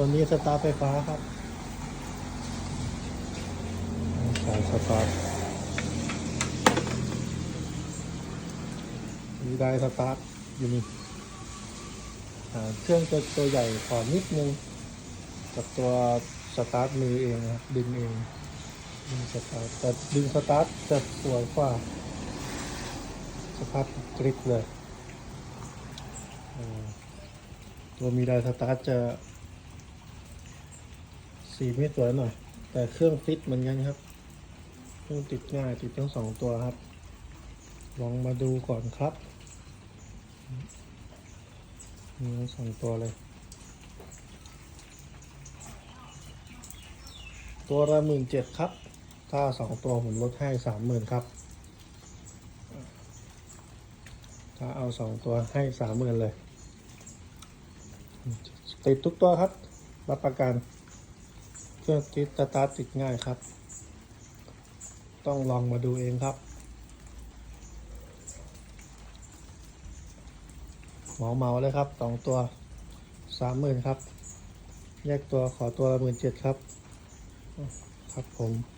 ตัวนี้สตาร์ทไฟฟ้าครับสายสตาร์ทมีได้สตาร์ทอยู่นี่เครื่องจะตัวใหญ่กว่านิดนึงกับตัวสตาร์ทมือเองนะครับดึงเองดึงสตาร์ทแต่ดึงสตาร์ทจะสวยกว่าสตาร์ทกริปเลยตัวมีได้สตาร์ทจะ สีไม่สวยหน่อย แต่เครื่องฟิตเหมือนกันครับ เครื่องติดง่ายติดทั้งสองตัวครับ ลองมาดูก่อนครับมีทั้งสองตัวเลย ตัวละหมื่นเจ็ดครับ ถ้าสองตัวผมลดให้สามหมื่นครับ ถ้าเอาสองตัวให้สามหมื่นเลยติดทุกตัวครับ รับประกัน เครื่องติดสตาร์ทติดง่ายครับ ต้องลองมาดูเองครับหมอเหมาเลยครับสองตัวสามหมื่นครับ แยกตัวขอตัวละหมื่นเจ็ดครับ ครับผม